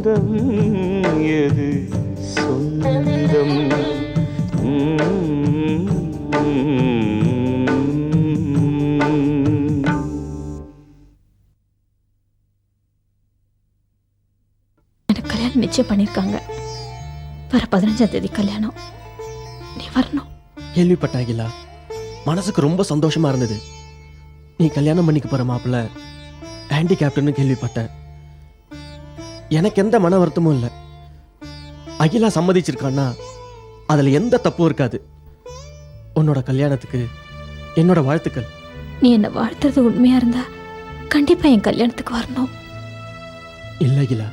பந்தம் எது? சொந்தம். எனக்கு கல்யாணம் நிச்சயம் பண்ணியிருக்காங்க. வர பதினஞ்சாம் தேதி கல்யாணம். நீ வரணும். கேள்விப்பட்ட அகிலா மனசுக்கு ரொம்ப சந்தோஷமா இருந்தது. நீ கல்யாணம் பண்ணிக்க போற மாப்பிள்ள ஹேண்டிகேப்டுன்னு கேள்விப்பட்டேன். எனக்கு எந்த மன வருத்தமும் இல்லை. அகிலா சம்மதிச்சிருக்கான்னா அதுல எந்த தப்பும் இருக்காது. உன்னோட கல்யாணத்துக்கு என்னோட வாழ்த்துக்கள். நீ என்னை வாழ்த்துறது உண்மையா இருந்தா கண்டிப்பா என் கல்யாணத்துக்கு வரணும். இல்லை அகிலா.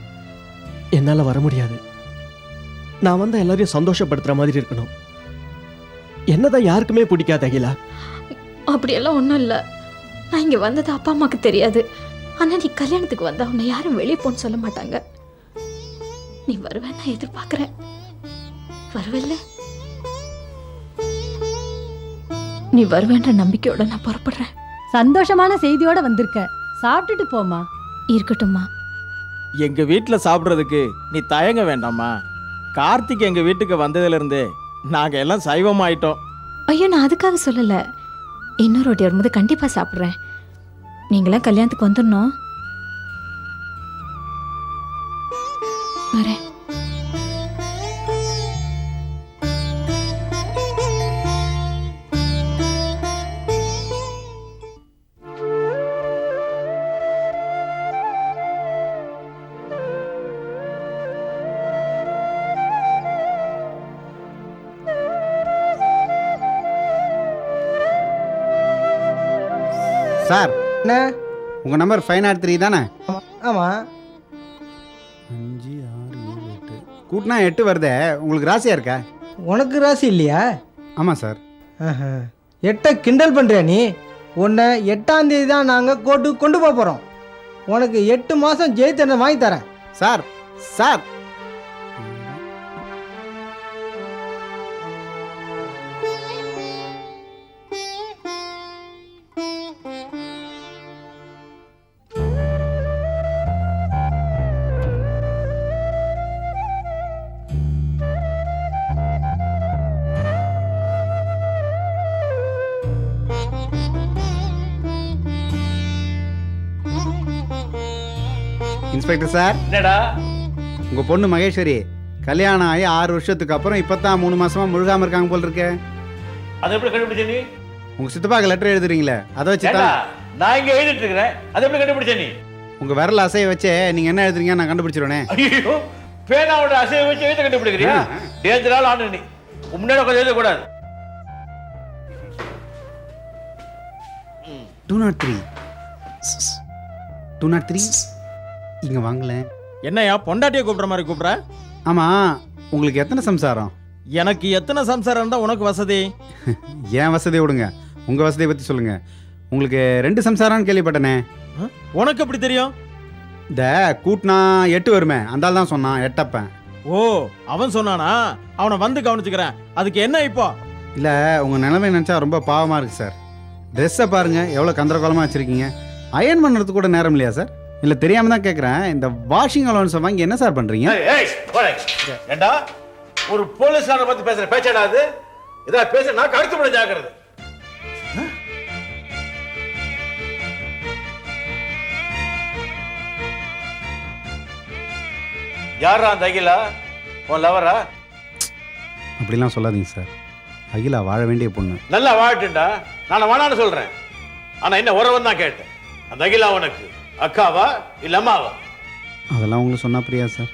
என்னால வர முடியாது. நான் வந்த எல்லாரையும் சந்தோஷப்படுத்துற மாதிரி இருக்கணும். என்னதான் யாருக்குமே பிடிக்காது அகிலா. அப்படியெல்லாம் ஒன்றும் இல்லை. நான் இங்கே வந்தது அப்பா அம்மாவுக்கு தெரியாது. ஆனால் நீ கல்யாணத்துக்கு வந்தா உன்னை யாரும் வெளியே போன்னு சொல்ல மாட்டாங்க. நீ வருவேன் நான் எதிர்பார்க்குறேன். வருவல்ல? நீ வருவேன்ற நம்பிக்கையோட நான் புறப்படுறேன். சந்தோஷமான செய்தியோட வந்திருக்க. சாப்பிட்டுட்டு போமா இருக்கட்டும்மா. எங்க வீட்ல சாப்பிடுறதுக்கு நீ தயங்க வேண்டாமா கார்த்திக் எங்க வீட்டுக்கு வந்ததுல இருந்தே நாங்க எல்லாம் சைவமாயிட்டோம். ஐயோ நான் அதுக்காக சொல்லலை. இன்னொரு வாட்டி வரும்போது கண்டிப்பாக சாப்பிட்றேன். நீங்களாம் கல்யாணத்துக்கு வந்துடணும். வரேன். சார் என்ன? உங்கள் நம்பர் ஃபைவ் நாட் த்ரீ தானே? ஆமாம் அஞ்சு ஆறு ஏழு எட்டு. கூட்டினா எட்டு வருதே. உங்களுக்கு ராசியாக இருக்கா? உனக்கு ராசி இல்லையா? ஆமாம் சார். எட்டை கிண்டல் பண்ணுறியா நீ? உன்னை எட்டாம் தேதி தான் நாங்கள் கோர்ட்டுக்கு கொண்டு போக போகிறோம் உனக்கு எட்டு மாதம் ஜெயில் தண்டனை வாங்கி தரேன். Sir sir. இன்ஸ்பெக்டர் சார் என்னடா? உங்கள் பொண்ணு மகேஸ்வரி கல்யாணம் ஆகி ஆறு வருஷத்துக்கு அப்புறம் இப்போ தான் மூணு மாசமாக முழுகாமல் இருக்காங்க போல் இருக்கே. அதை எப்படி கண்டுபிடிச்ச நீ? உங்கள் சித்தப்பாக்கு லெட்டர் எழுதுறீங்களே அதை வச்சு நான் இங்க எழுதிட்டு இருக்கிறேன். அதை எப்படி கண்டுபிடிச்ச நீ? உங்கள் விரல் அசைய வச்சே நீங்கள் என்ன எழுதுறீங்க நான் கண்டுபிடிச்சிருவேனே. ஐயோ பேனாவோட அசைவை வச்சு எழுத கண்டுபிடிக்கிறியா? டேஞ்சரால் ஆண்டு நீ. முன்னாடி உட்காந்து எழுதக்கூடாது. Two not three two not three இங்கே வாங்கலேன் என்னையா பொண்டாட்டியை கூப்பிடுற மாதிரி கூப்பிடுற? ஆமாம் உங்களுக்கு எத்தனை சம்சாரம்? எனக்கு எத்தனை சம்சாரம் இருந்தா உனக்கு வசதி? என் வசதியை விடுங்க. உங்கள் வசதியை பற்றி சொல்லுங்கள் உங்களுக்கு ரெண்டு சம்சாரம்னு கேள்விப்பட்டனே. உனக்கு எப்படி தெரியும்? இந்த கூட்டினா எட்டு வருமே அந்த ஆள் தான் சொன்னான் எட்டப்பன். ஓ அவன் சொன்னானா? அவனை வந்து கவனிச்சுக்கிறேன். அதுக்கு என்ன இப்போ? இல்லை உங்கள் நிலைமை நினச்சா ரொம்ப பாவமாக இருக்குது சார். ட்ரெஸ்ஸை பாருங்கள் எவ்வளோ கந்தரகோலமாக வச்சுருக்கீங்க. அயன் பண்ணுறதுக்கு கூட நேரம் இல்லையா சார்? இல்லை தெரியாமல் தான் கேட்குறேன் இந்த வாஷிங் அலோன்ஸை வாங்கி என்ன சார் போடா. ஏண்டா? ஒரு போலீஸ்காரனை பத்தி பேசுற பேச்சாடா அது இதா பேச நான் கழுத்து விட ஜாக்கிரதை. யாரா அந்த அகிலா? உன் லவரா அப்படிலாம் சொல்லாதீங்க சார் அகிலா வாழ வேண்டிய பொண்ணு. நல்லா வாழட்டுண்டா நான் வேணான்னு சொல்றேன். ஆனா என்ன உறவன் தான் கேட்டேன். அந்த அகிலா உனக்கு. அக்காவா இல்ல அம்மாவா? அதெல்லாம் உங்களுக்கு சொன்னா பிரியா சார்.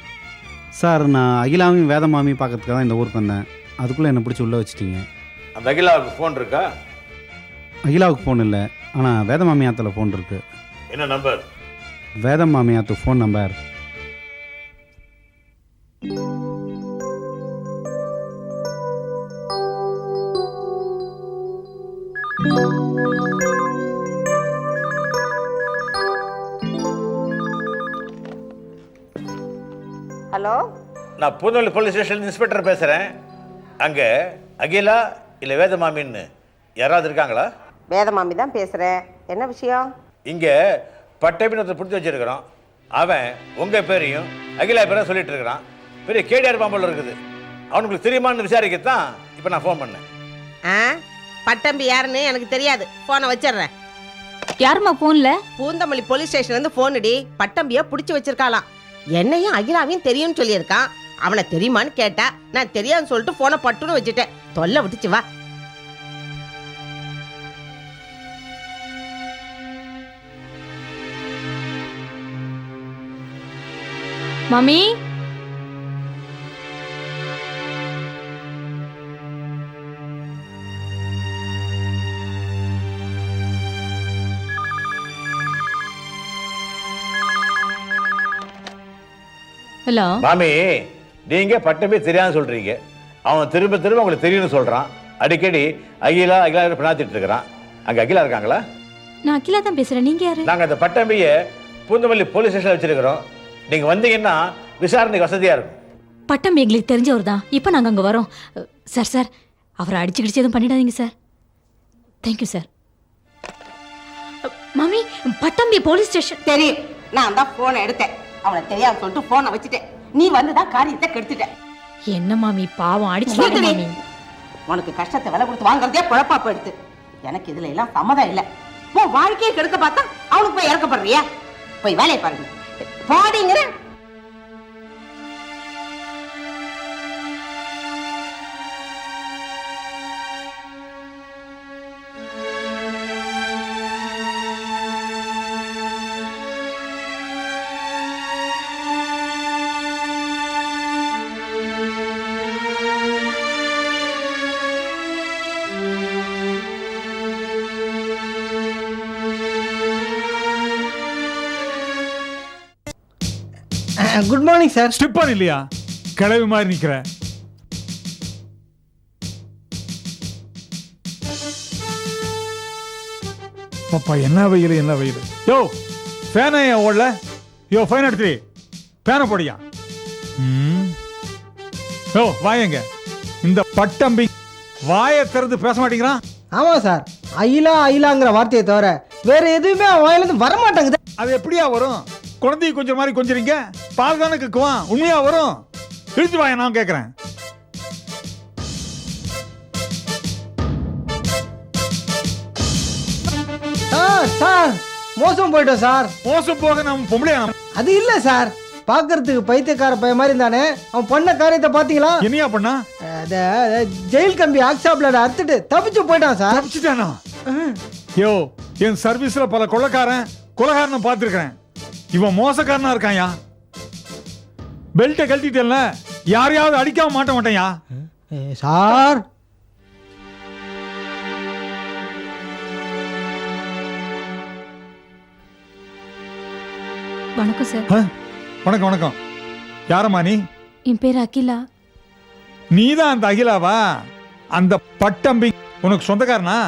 சார் நான் அகிலாவையும் வேதமாமியும் பார்க்கறதுக்காக தான் இந்த ஊருக்கு வந்தேன். அதுக்குள்ளே என்னை பிடிச்சி உள்ளே வச்சிட்டீங்க. அந்த அகிலாவுக்கு ஃபோன் இருக்கா? அகிலாவுக்கு ஃபோன் இல்லை. ஆனால் வேதமாமி ஆத்தில் ஃபோன் இருக்கு. என்ன நம்பர் வேதமாமி ஆத்து ஃபோன் நம்பர் ஹலோ? நான் பூந்தமல்லி போலீஸ் ஸ்டேஷன் இன்ஸ்பெக்டர் பேசுகிறேன் அங்கே அகிலா இல்லை வேதமாமின்னு யாராவது இருக்காங்களா? வேதமாமி தான் பேசுகிறேன் என்ன விஷயம்? இங்கே பட்டை ஒருத்தர் பிடிச்சி வச்சிருக்கிறோம். அவன் உங்கள் பேரையும் அகிலா பேரை சொல்லிட்டு இருக்கிறான். பெரிய கேடிஆர் பாம்போல இருக்குது. அவனுக்கு தெரியுமான்னு விசாரிக்கத்தான் இப்போ நான் ஃபோன் பண்ணேன். ஆ? பட்டம்பி யாருன்னு எனக்கு தெரியாது. போனை வச்சிடுறேன். யாரும்மா போன்ல பூந்தமல்லி போலீஸ் ஸ்டேஷன்ல இருந்து போன் அடி பட்டம்பிய புடிச்சு வச்சிருக்காளாம். என்னையும் அகிலாவையும் தெரியும்னு சொல்லியிருக்கான் அவனை தெரியுமான்னு கேட்டா நான் தெரியாதுன்னு சொல்லிட்டு போனை பட்டுன்னு வச்சுட்டேன். தொல்லை விட்டுச்சு வா. மம்மி? ஹலோ. மாமி நீங்க பட்டமே தெரியாதுன்னு சொல்றீங்க. அவன் திரும்ப திரும்ப உங்களுக்கு தெரியும்னு சொல்றான். அடிக்கடி அகிலா அகிலா பிரார்த்திட்டு இருக்கிறான். அங்க அகிலா இருக்காங்களா? நான் அகிலா தான் பேசுறேன். நீங்க யாரு? நாங்க அந்த பட்டம்பிய பூந்தமல்லி போலீஸ் ஸ்டேஷன்ல வச்சிருக்கிறோம். நீங்க வந்தீங்கன்னா விசாரணைக்கு வசதியா இருக்கும். பட்டம் எங்களுக்கு தெரிஞ்சவர் தான். இப்போ நாங்கள் அங்கே வரோம். சார் சார் அவரை அடிச்சு கிடிச்சு எதுவும் பண்ணிடாதீங்க sir. Thank you sir. Mummy Pattambi police station தெரியும். நான் தான் போனை எடுத்தேன். அவனை தெரியாது சொல்லிட்டு போனை வச்சுட்டேன். நீ வந்து தான் காரியத்தை கெடுத்துட்ட. என்ன மாமி பாவம் அடிச்சு. மாமி. உனக்கு கஷ்டத்தை விலை கொடுத்து வாங்குறதே குழப்பா போயிடுது. எனக்கு இதுல எல்லாம் சம்மதம் இல்லை. உன் வாழ்க்கையை கெடுக்க பார்த்தா அவனுக்கு போய் இறக்கப்படுறியா? போய் வேலையை பாருங்க. பாடிங்கிற குட் மார்னிங் சார் ஸ்டிப்பர் இல்லையா? கிளவி மாதிரி நிக்கிற. பாப்பா என்ன வெயில் என்ன வெயில். யோ ஃபேனை ஓடல? யோ ஃபைன் எடுத்து ஃபேனை போடியா ம். யோ வாயங்க இந்த பட்டம்பி வாயை திறந்து பேச மாட்டேங்கிறான். ஆமா சார் அயிலா அயிலாங்கிற வார்த்தையை தவிர வேற எதுவுமே அவன் வாயிலிருந்து வர மாட்டேங்குது அது எப்படியா வரும்? குழந்தைய கொஞ்சம் மாதிரி கொஞ்சறீங்க பால் தானே கக்குவான் உண்மையா வரும். இழுத்து வாங்க நான் கேட்குறேன் சார் சார் மோசம் போயிட்டோம் சார். மோசம் போக நம்ம பொம்பளையா? அது இல்ல சார். பார்க்கறதுக்கு பைத்தியக்கார பையன் மாதிரி இருந்தானே அவன் பண்ண காரியத்தை பாத்தீங்களா? என்னையா பண்ணா? ஜெயில் கம்பி ஆக்ஸா பிளட் அறுத்துட்டு தப்பிச்சு போயிட்டான் சார். தப்பிச்சுட்டானா? யோ என் சர்வீஸ்ல பல கொள்ளக்காரன் கொலகாரனை பார்த்துருக்கிறேன். இவன் மோசக்காரனா இருக்கான்யா? பெல்ட்டை கழட்டிட்டேன்ல. யாரையாவது அடிக்காம மாட்ட மாட்டேன்யா? ஏ, சார். வணக்கம் சார்? வணக்கம் வணக்கம். யாரம்மா நீ? என் பேர் அகிலா. நீ தான் அந்த அகிலாவா? அந்த பட்டம்பி உனக்கு சொந்தக்காரனா?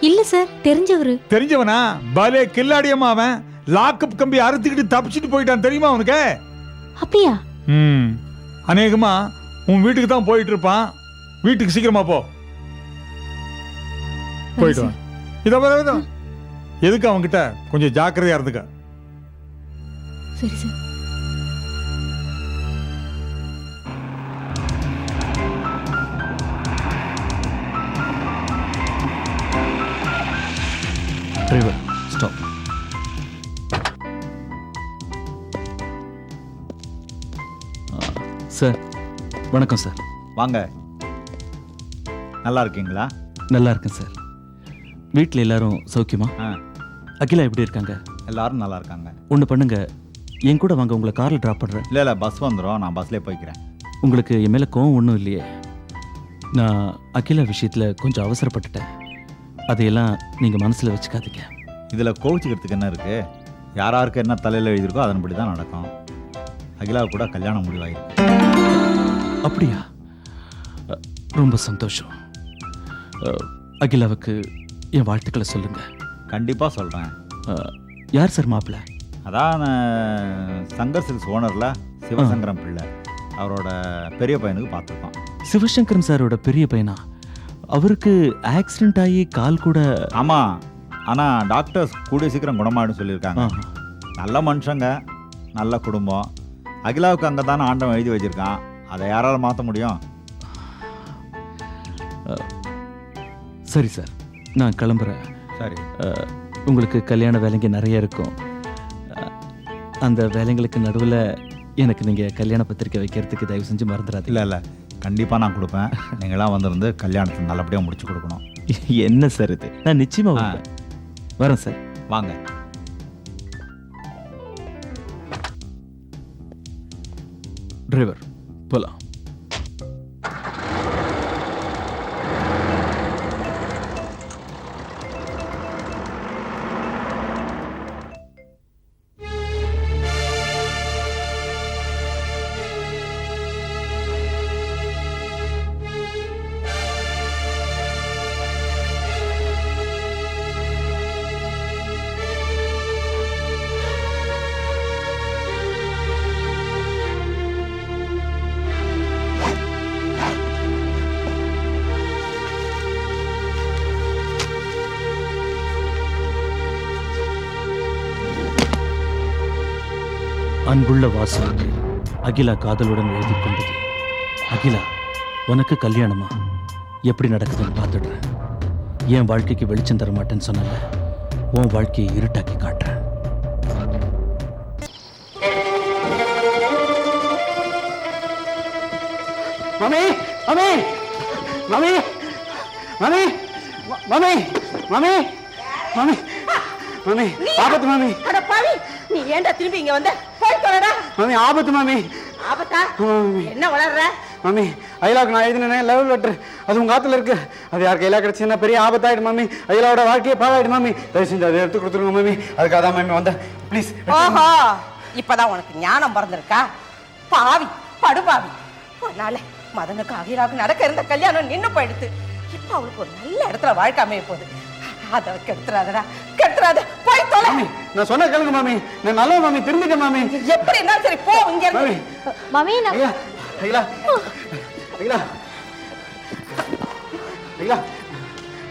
இல்ல சார். தெரிஞ்சவரு. தெரிஞ்சவனா? பலே கில்லாடியம்மா அவன். லாக்கப் கம்பி அறுத்துக்கிட்டு தப்பிச்சுட்டு போயிட்டான். தெரியுமா உனக்கு? அப்படியா? ம். அநேகமா உன் வீட்டுக்கு தான் போயிட்டு இருப்பான். வீட்டுக்கு சீக்கிரமா போ. போயிட்டு வா. இதோ இதோ, இதோ. எதுக்கு அவன்கிட்ட? கொஞ்சம் ஜாக்கிரதையா இருந்துக்க. சரி சார். Driver stop sir. வணக்கம் சார். வாங்க. நல்லா இருக்கீங்களா? நல்லா இருக்கேன் சார். வீட்டில் எல்லாரும் சௌக்கியமா? ஆ. அகிலா எப்படி இருக்காங்க? எல்லாரும் நல்லா இருக்காங்க. ஒன்று பண்ணுங்க. என் கூட வாங்க உங்களை காரில் ட்ராப் பண்ணுறேன் இல்லை இல்லை பஸ் வந்துடும் நான் பஸ்லேயே போய்க்கிறேன். உங்களுக்கு என் மேலே கோவம் ஒன்றும் இல்லையே. நான் அகிலா விஷயத்தில் கொஞ்சம் அவசரப்பட்டுட்டேன். அதையெல்லாம் நீங்கள் மனசில் வச்சுக்காதீங்க. இதில் கோவிச்சுக்கிறதுக்கு என்ன இருக்குது யார் யாருக்கு என்ன தலையில் எழுதியிருக்கோ அதன்படி தான் நடக்கும். அகிலா கூட கல்யாணம் முடிவாயிருக்கு. அப்படியா? ரொம்ப சந்தோஷம். அகிலாவுக்கு என் வாழ்த்துக்களை சொல்லுங்க. கண்டிப்பாக சொல்கிறேன் யார் சார் மாப்பிள்ள அதான் சங்கர் சில்க்ஸ் ஓனரில் சிவசங்கரம் பிள்ளை. அவரோட பெரிய பையனுக்கு பார்த்துருக்கோம். சிவசங்கரன் சாரோட பெரிய பையனா? அவருக்கு ஆக்சிடென்ட் ஆகி கால் கூட ஆமாம் ஆனால் டாக்டர்ஸ் கூடிய சீக்கிரம் குணமாயிடும் சொல்லியிருக்காங்க. நல்ல மனுஷங்க நல்ல குடும்பம். அகிலாவுக்கு அங்கே தானே ஆண்டவன் எழுதி வச்சிருக்கான். அதை யாரால மாற்ற முடியும்? சரி சார். நான் கிளம்புறேன். சரி. உங்களுக்கு கல்யாண வேலைங்க நிறைய இருக்கும். அந்த வேலைங்களுக்கு நடுவில் எனக்கு நீங்கள் கல்யாண பத்திரிக்கை வைக்கிறதுக்கு தயவு செஞ்சு மறந்துடாதீங்க. இல்லை இல்லை. கண்டிப்பாக நான் கொடுப்பேன். நீங்களாம் வந்திருந்து கல்யாணத்தை நல்லபடியாக முடிச்சு கொடுக்கணும். என்ன சார் இது? நான் நிச்சயமா ஆ. வருவேன். வரேன் சார். வாங்க. river. Pull. அன்புள்ள வாசலுக்கு அகிலா காதலுடன் எழுதி கொண்டது. அகிலா உனக்கு கல்யாணமா? எப்படி நடக்குதுன்னு பார்த்துடுறேன். என் வாழ்க்கைக்கு வெளிச்சம் தர மாட்டேன்னு சொன்னல உன் வாழ்க்கையை இருட்டாக்கி காட்டுறேன். Mummy mummy mummy mummy mummy mummy mummy mummy ஆபத்து மம்மி. அட பாவி நீ ஏன்டா திரும்பி இங்க வந்த? மம்மி ஆபத்து மம்மி. ஆபத்தா? என்ன வளர்ற? மம்மி ஐலாக்கு நான் எழுதினேன் லெவல் லெட்டர் அது உங்க ஆத்துல இருக்கு. அது யார் கையில கிடைச்சுன்னா பெரிய ஆபத்தாயிடும் மம்மி? ஐலாவோட வாழ்க்கையே பாழாயிடும் மம்மி. தயவு செஞ்சு அதை எடுத்து கொடுத்துருங்க மம்மி. அதுக்காக தான் மம்மி வந்தேன். ப்ளீஸ் ஓஹோ இப்பதான் உனக்கு ஞானம் பிறந்திருக்கா? பாவி படுபாவி. அதனால மதனுக்கு அகிலாவுக்கு நடக்க இருந்த கல்யாணம் நின்னு போயிடுத்து. இப்ப அவளுக்கு ஒரு நல்ல இடத்துல வாழ்க்கை அமைய போகுது. அதை கெடுத்துறாதடா கெடுத்துறாத போய் தொலை. நான் சொன்ன கேளுங்க மம்மி நான் நல்ல மம்மி திரும்பிட்டேன் மம்மி எப்படி இருந்தாலும் சரி போ இங்க இருந்து. மம்மி நான் ஐயா ஐயா. ஐயா. ஐயா.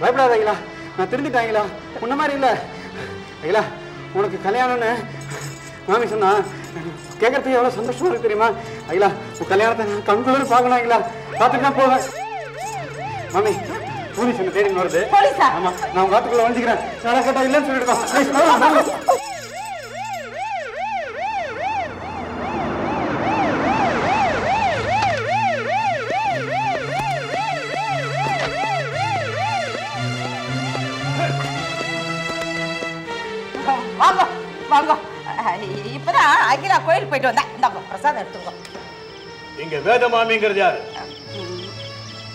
பயப்படாத ஐயா. நான் திருந்திட்டேன் ஐயா. முன்ன மாதிரி இல்லை. ஐயா உனக்கு கல்யாணம்னு மாமி சொன்னா கேட்கறதுக்கு எவ்வளோ சந்தோஷமா இருக்கு தெரியுமா? ஐயா உன் கல்யாணத்தை கண்குள்ளே பார்க்கணும் ஐயா. பார்த்துட்டு தான் போவேன். மாமி போலீஸ் என்ன தேடி வருது. போலீஸா? ஆமா நான் உங்க காத்துக்குள்ள வந்துக்கிறேன் கேட்டா இல்லைன்னு சொல்லிடுவோம் வாங்க, வாங்க. இப்பதான் அகிலா கோயில் போயிட்டு வந்தேன். இந்தாங்க பிரசாதம் எடுத்துக்கோ. இங்க வேத மாமிங்கிறது யாரு?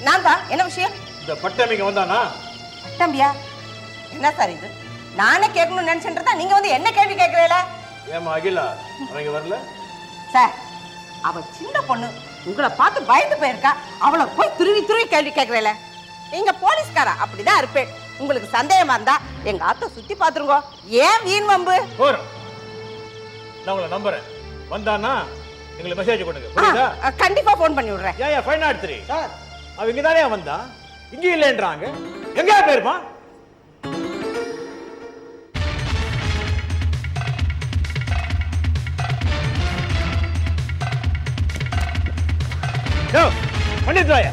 நான் தான் என்ன விஷயம்? இந்த பட்டம் இங்க வந்தானா? தம்பியா என்ன சார் இது? நானே கேட்கணும்னு நினைச்சுட்டு நீங்க வந்து என்ன கேள்வி கேட்கறீல ஏமா அகிலா அவங்க வரல? சார் அவ சின்ன பொண்ணு. உங்களை பார்த்து பயந்து போயிருக்கா. அவளை போய் துருவி துருவி கேள்வி கேட்கறீல நீங்க போலீஸ்காரா? அப்படிதான் இருப்பேன். உங்களுக்கு சந்தேகமா இருந்தா எங்க ஆத்த சுத்தி பாத்துருங்க ஏன் வீண் வம்பு? போறோம். நான் உங்களை நம்புறேன். வந்தானா? எங்களுக்கு மெசேஜ் கொடுங்க. கண்டிப்பா ஃபோன் பண்ணி விடுறேன். ஏன் ஏன் ஃபைவ் நாட் த்ரீ அவ இங்க தானே வந்தா? இங்க இல்லைன்றாங்க. எங்க போயிருப்பான்? யோ பண்டித் ராயா.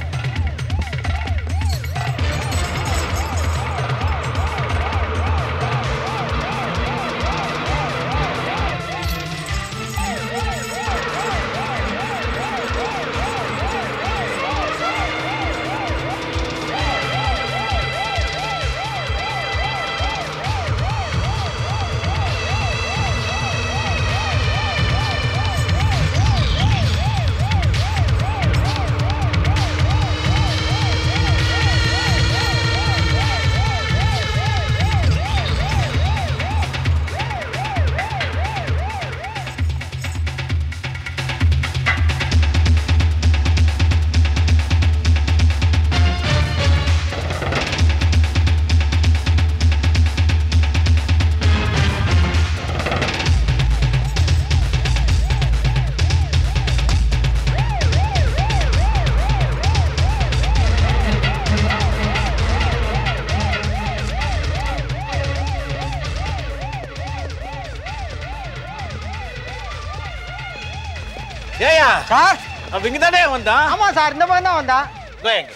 ஏயா சார்? அவ இங்க தானே வந்தான் ஆமா சார் இந்த பக்கம் தான் வந்தா. இதோ எங்க.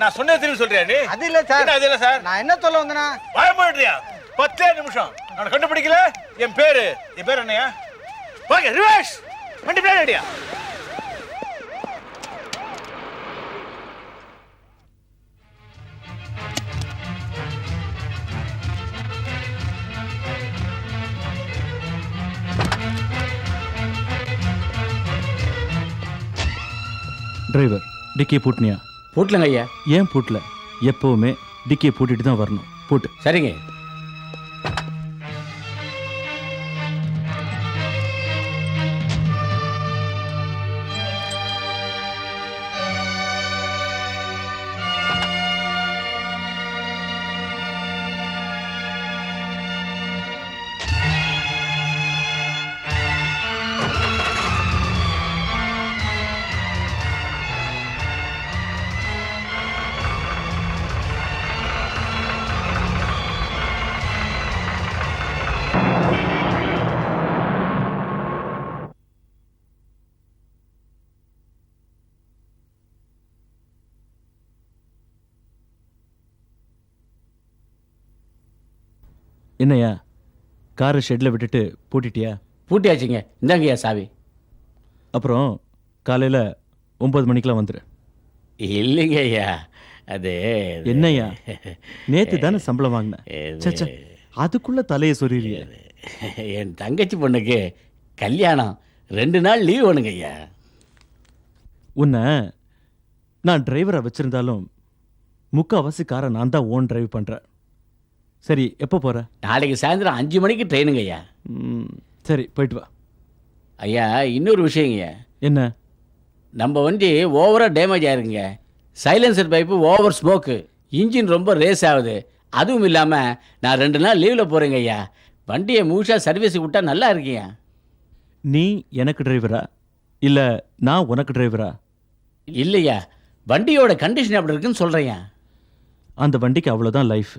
நான் சொன்னது திரும்பி சொல்றியா நீ? அது இல்ல சார். அது இல்ல சார்? நான் என்ன சொல்ல வந்தேனா பயப்படுறியா? பத்தே நிமிஷம். நான் கண்டுபிடிக்கல. என் பேரு என் பேர் என்னையா வாங்க ரிவேஷ். வண்டி பின்னாடி டிரைவர் டிக்கியை பூட்டினியா? போட்டலங்க ஐயா. ஏன் பூட்டல? எப்பவுமே டிக்கியை பூட்டிட்டு தான் வரணும். பூட்டு. சரிங்க. என்னய்யா? காரை ஷெட்டில் விட்டுட்டு பூட்டிட்டியா? பூட்டியாச்சுங்க. இந்தாங்கய்யா சாவி. அப்புறம் காலையில் ஒம்பது மணிக்கெலாம் வந்துடு இல்லைங்க ஐயா அது என்னய்யா? நேத்து தானே சம்பளம் வாங்கினேன் அதுக்குள்ள தலையை சொறிய என் தங்கச்சி பொண்ணுக்கு கல்யாணம். ரெண்டு நாள் லீவ் வேணுங்க ஐயா உன்னை நான் டிரைவரை வச்சிருந்தாலும் முக்கால்வாசி காரை நான் தான் ஓன் டிரைவ் பண்ணுறேன் சரி எப்போ போகிற நாளைக்கு சாயந்தரம் அஞ்சு மணிக்கு ட்ரெயினுங்க ஐயா. சரி போயிட்டு வா. ஐயா இன்னொரு விஷயங்க என்ன? நம்ம வண்டி ஓவராக டேமேஜ் ஆயிருங்க silencer pipe over smoke engine ரொம்ப ரேஸ் ஆகுது. அதுவும் இல்லாமல் நான் ரெண்டு நாள் லீவில் போகிறேங்க ஐயா. வண்டியை முழுசாக சர்வீஸுக்கு விட்டா நல்லா இருக்கீங்க. நீ எனக்கு டிரைவரா இல்லை நான் உனக்கு டிரைவரா இல்லையா. வண்டியோட கண்டிஷன் அப்படி இருக்குன்னு சொல்கிறேன் அந்த வண்டிக்கு அவ்வளோதான் லைஃப்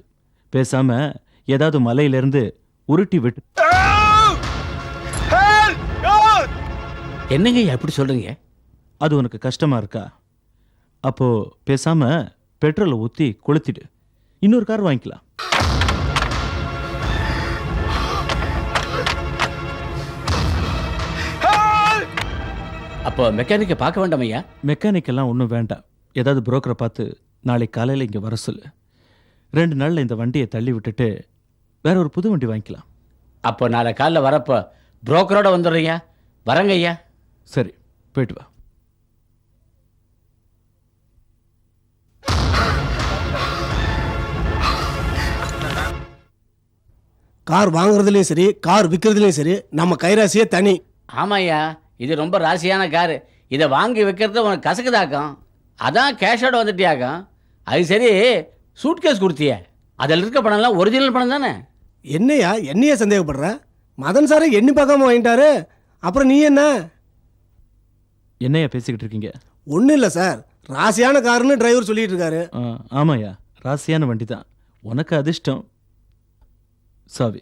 பேசாமல் ஏதாவது மலையிலேருந்து உருட்டி விட்டு என்னங்க எப்படி சொல்கிறீங்க அது உனக்கு கஷ்டமாக இருக்கா? அப்போது பேசாமல் பெட்ரோலை ஊற்றி கொளுத்திடு. இன்னொரு கார் வாங்கிக்கலாம். அப்போ மெக்கானிக்கை பார்க்க வேண்டாம் ஐயா? மெக்கானிக் எல்லாம் ஒன்றும் வேண்டாம். ஏதாவது புரோக்கரை பார்த்து நாளைக்கு காலையில் இங்கே வர சொல்லு. ரெண்டு நாளில் இந்த வண்டியை தள்ளி விட்டுட்டு வேற ஒரு புது வண்டி வாங்கிக்கலாம். அப்போ நாளை காலைல வரப்போ புரோக்கரோட வந்துடுறீங்க? வரங்க ஐயா. சரி போயிட்டு வா. கார் வாங்குறதுலயும் சரி கார் விற்கிறதுலயும் சரி நம்ம கைராசியே தனி. ஆமாய்யா இது ரொம்ப ராசியான காரு. இதை வாங்கி வைக்கிறது உனக்கு கசக்குதாக்கம். அதான் கேஷோட வந்துட்டியாக்கம். அது சரி சூட்கேஸ் கொடுத்தியே. அதில் இருக்க பணம்லாம் ஒரிஜினல் பணம் தானே? என்னையா என்னையே சந்தேகப்படுற? மதன் சாரை எண்ணி பார்க்காம வாங்கிட்டாரு. அப்புறம் நீ என்ன? என்னையா பேசிக்கிட்டு இருக்கீங்க? ஒன்றும் இல்லை சார். ராசியான காருன்னு டிரைவர் சொல்லிட்டு இருக்காரு. ஆ, ஆமாய்யா. ராசியான வண்டி தான் உனக்கு அதிர்ஷ்டம். சாவி